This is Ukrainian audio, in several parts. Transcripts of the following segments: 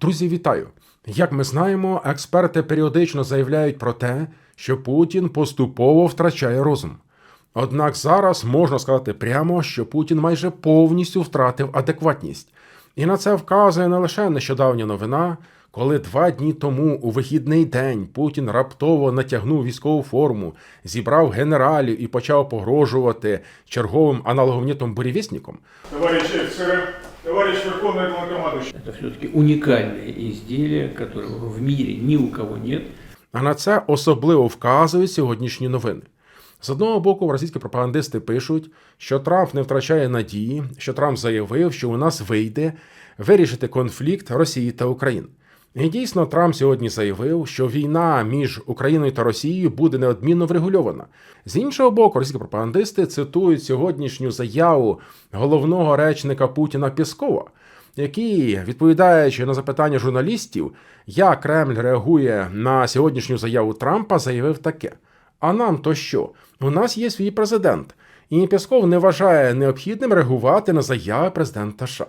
Друзі, вітаю! Як ми знаємо, експерти періодично заявляють про те, що Путін поступово втрачає розум. Однак зараз можна сказати прямо, що Путін майже повністю втратив адекватність. І на це вказує не лише нещодавня новина, коли два дні тому у вихідний день Путін раптово натягнув військову форму, зібрав генералів і почав погрожувати черговим аналоговнітом бурєвісніком. Товарищи офицеры, товарищ Верховный Главнокомандующий. Это все-таки уникальное изделие, которого в мире ни у кого нет. А на це особливо вказують сьогоднішні новини. З одного боку, російські пропагандисти пишуть, що Трамп не втрачає надії, що Трамп заявив, що у нас вийде вирішити конфлікт Росії та України. І дійсно, Трамп сьогодні заявив, що війна між Україною та Росією буде неодмінно врегульована. З іншого боку, російські пропагандисти цитують сьогоднішню заяву головного речника Путіна Пєскова, який, відповідаючи на запитання журналістів, як Кремль реагує на сьогоднішню заяву Трампа, заявив таке: А нам то що? У нас є свій президент, і Пєсков не вважає необхідним реагувати на заяви президента США.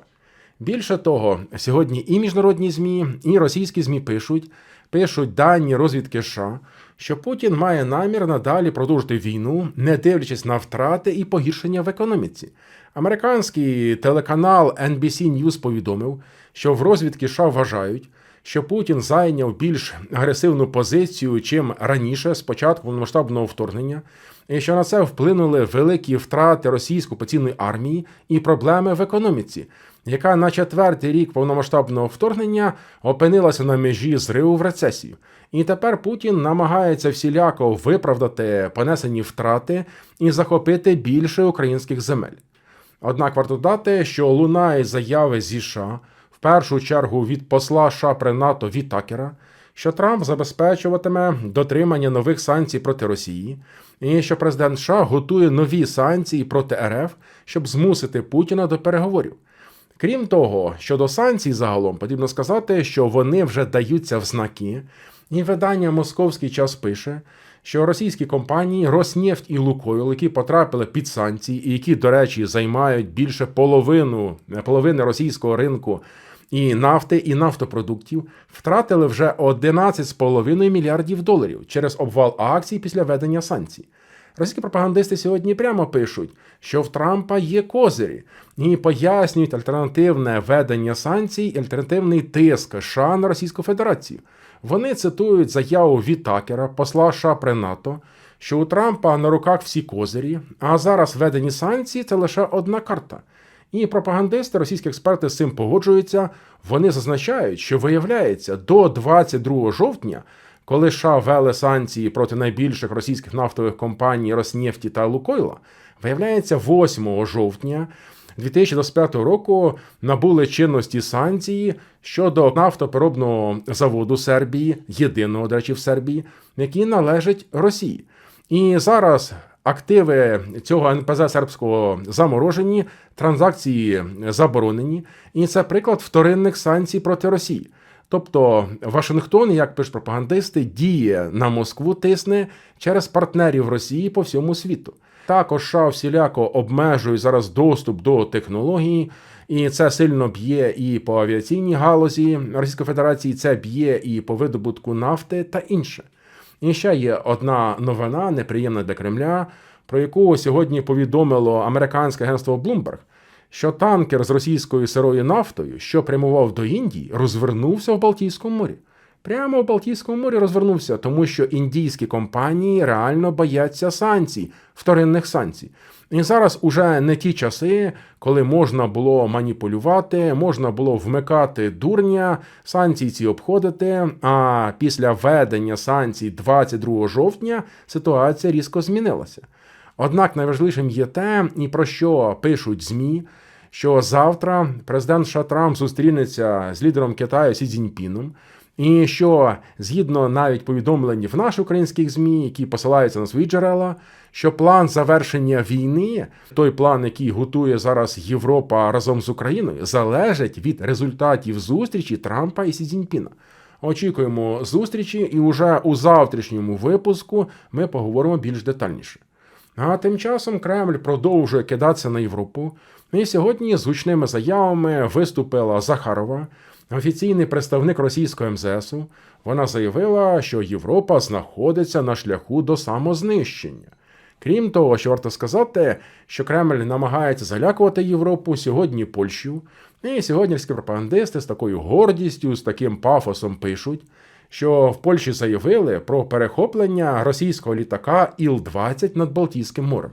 Більше того, сьогодні і міжнародні ЗМІ, і російські ЗМІ пишуть, пишуть дані розвідки США, що Путін має намір надалі продовжити війну, не дивлячись на втрати і погіршення в економіці. Американський телеканал NBC News повідомив, що в розвідки США вважають, що Путін зайняв більш агресивну позицію, чим раніше з початку повномасштабного вторгнення, і що на це вплинули великі втрати російської окупаційної армії і проблеми в економіці, яка на четвертий рік повномасштабного вторгнення опинилася на межі зриву в рецесію. І тепер Путін намагається всіляко виправдати понесені втрати і захопити більше українських земель. Однак варто додати, що лунає заяви зі США, першу чергу від посла США НАТО Вітакера, що Трамп забезпечуватиме дотримання нових санкцій проти Росії, і що президент США готує нові санкції проти РФ, щоб змусити Путіна до переговорів. Крім того, щодо санкцій загалом потрібно сказати, що вони вже даються в знаки, і видання Московський час пише, що російські компанії Роснефть і Лукойл, які потрапили під санкції, і які, до речі, займають більше половину половини російського ринку і нафти, і нафтопродуктів, втратили вже 11,5 мільярдів доларів через обвал акцій після введення санкцій. Російські пропагандисти сьогодні прямо пишуть, що в Трампа є козирі, і пояснюють альтернативне ведення санкцій і альтернативний тиск США на Російську Федерацію. Вони цитують заяву Вітакера, посла США при НАТО, що у Трампа на руках всі козирі, а зараз введені санкції це лише одна карта. І пропагандисти, російські експерти з цим погоджуються. Вони зазначають, що виявляється, до 22 жовтня, коли США ввели санкції проти найбільших російських нафтових компаній Роснефті та Лукойла, виявляється, 8 жовтня 2025 року набули чинності санкції щодо нафтопереробного заводу Сербії, єдиного, до речі, в Сербії, який належить Росії. І зараз активи цього НПЗ сербського заморожені, транзакції заборонені, і це приклад вторинних санкцій проти Росії. Тобто Вашингтон, як пишуть пропагандисти, діє на Москву, тисне через партнерів Росії по всьому світу. Також США всіляко обмежує зараз доступ до технології, і це сильно б'є і по авіаційній галузі Російської Федерації, це б'є і по видобутку нафти та інше. І ще є одна новина, неприємна для Кремля, про яку сьогодні повідомило американське агентство Bloomberg, що танкер з російською сирою нафтою, що прямував до Індії, розвернувся в Балтійському морі. Прямо в Балтійському морі розвернувся, тому що індійські компанії реально бояться санкцій, вторинних санкцій. І зараз уже не ті часи, коли можна було маніпулювати, можна було вмикати дурня, санкції ці обходити. А після введення санкцій 22 жовтня ситуація різко змінилася. Однак найважливішим є те, і про що пишуть ЗМІ, що завтра президент США Трамп зустрінеться з лідером Китаю Сі Цзіньпіном, і що згідно навіть повідомлень в наших українських ЗМІ, які посилаються на свої джерела, що план завершення війни, той план, який готує зараз Європа разом з Україною, залежить від результатів зустрічі Трампа і Сі Цзіньпіна. Очікуємо зустрічі, і уже у завтрашньому випуску ми поговоримо більш детальніше. А тим часом Кремль продовжує кидатися на Європу. І сьогодні з гучними заявами виступила Захарова, офіційний представник російського МЗСу, вона заявила, що Європа знаходиться на шляху до самознищення. Крім того, що варто сказати, що Кремль намагається залякувати Європу сьогодні Польщу, і сьогоднішні пропагандисти з такою гордістю, з таким пафосом пишуть, що в Польщі заявили про перехоплення російського літака Іл-20 над Балтійським морем.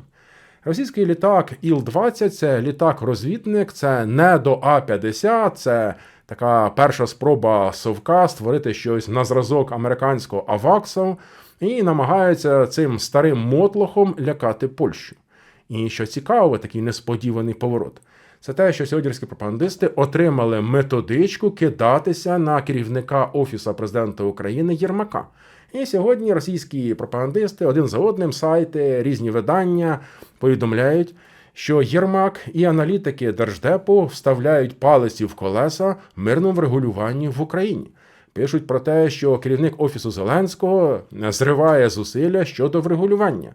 Російський літак Іл-20 це літак-розвідник, це не до А-50, це така перша спроба Совка створити щось на зразок американського Аваксу і намагається цим старим мотлохом лякати Польщу. І що цікаво, такий несподіваний поворот. Це те, що сьогоднішні пропагандисти отримали методичку кидатися на керівника Офісу президента України Єрмака. І сьогодні російські пропагандисти один за одним сайти, різні видання повідомляють, що Єрмак і аналітики Держдепу вставляють палиці в колеса мирному врегулюванні в Україні. Пишуть про те, що керівник офісу Зеленського зриває зусилля щодо врегулювання.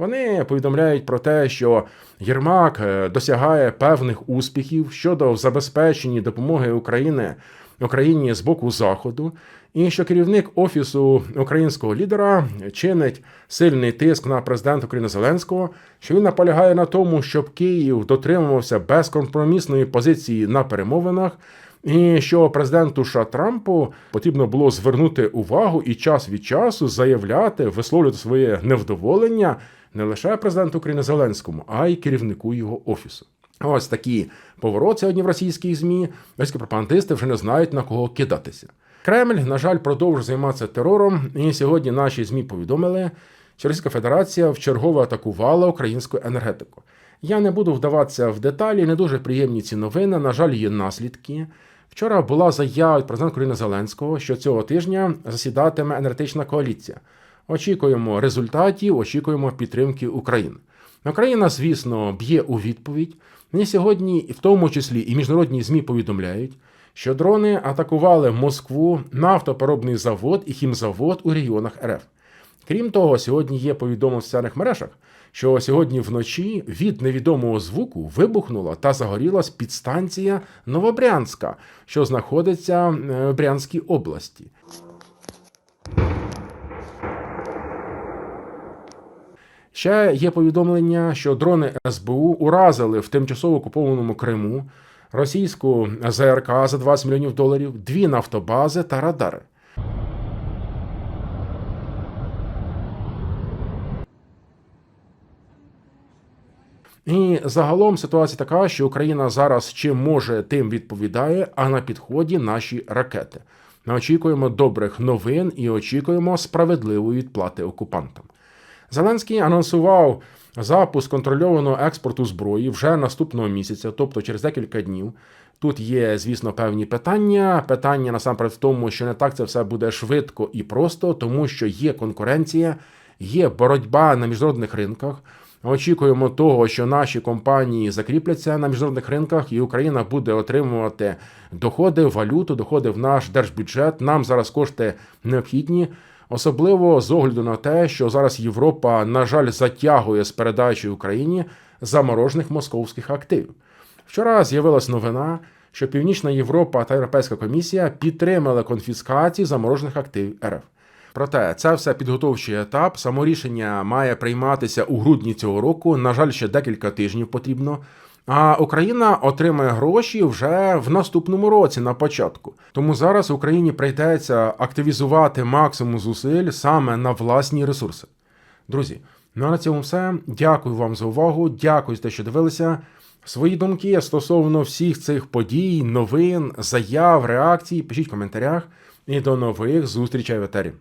Вони повідомляють про те, що Єрмак е, досягає певних успіхів щодо забезпечення допомоги України Україні з боку Заходу, і що керівник офісу українського лідера чинить сильний тиск на президента України Зеленського, що він наполягає на тому, щоб Київ дотримувався безкомпромісної позиції на перемовинах. І що президенту США Трампу потрібно було звернути увагу і час від часу заявляти, висловлювати своє невдоволення не лише президенту України Зеленському, а й керівнику його офісу. Ось такі поворот сьогодні в російських змі. Російські пропагандисти вже не знають на кого кидатися. Кремль, на жаль, продовжує займатися терором, і сьогодні наші змі повідомили, що Російська Федерація вчергово атакувала українську енергетику. Я не буду вдаватися в деталі, не дуже приємні ці новини. На жаль, є наслідки. Вчора була заява від президента України Зеленського, що цього тижня засідатиме енергетична коаліція. Очікуємо результатів, очікуємо підтримки України. Україна, звісно, б'є у відповідь. Мені сьогодні, в тому числі і міжнародні ЗМІ повідомляють, що дрони атакували Москву, нафтопереробний завод і хімзавод у регіонах РФ. Крім того, сьогодні є повідомлення в соціальних мережах, що сьогодні вночі від невідомого звуку вибухнула та загорілась підстанція Новобрянська, що знаходиться в Брянській області. Ще є повідомлення, що дрони СБУ уразили в тимчасово окупованому Криму російську ЗРК за 20 мільйонів доларів, дві нафтобази та радари. І загалом ситуація така, що Україна зараз чим може, тим відповідає, а на підході наші ракети. Ми очікуємо добрих новин і очікуємо справедливої відплати окупантам. Зеленський анонсував запуск контрольованого експорту зброї вже наступного місяця, тобто через декілька днів. Тут є, звісно, певні питання. Питання насамперед в тому, що не так це все буде швидко і просто, тому що є конкуренція, є боротьба на міжнародних ринках. Очікуємо того, що наші компанії закріпляться на міжнародних ринках, і Україна буде отримувати доходи, валюту, доходи в наш держбюджет. Нам зараз кошти необхідні. Особливо з огляду на те, що зараз Європа, на жаль, затягує з передачею Україні заморожених московських активів. Вчора з'явилась новина, що Північна Європа та Європейська комісія підтримали конфіскацію заморожених активів РФ. Проте це все підготовчий етап. Саморішення має прийматися у грудні цього року. На жаль, ще декілька тижнів потрібно. А Україна отримає гроші вже в наступному році на початку. Тому зараз Україні прийдеться активізувати максимум зусиль саме на власні ресурси. Друзі, ну а на цьому все. Дякую вам за увагу. Дякую за те, що дивилися. Свої думки стосовно всіх цих подій, новин, заяв, реакцій пишіть в коментарях. І до нових зустрічей в етері.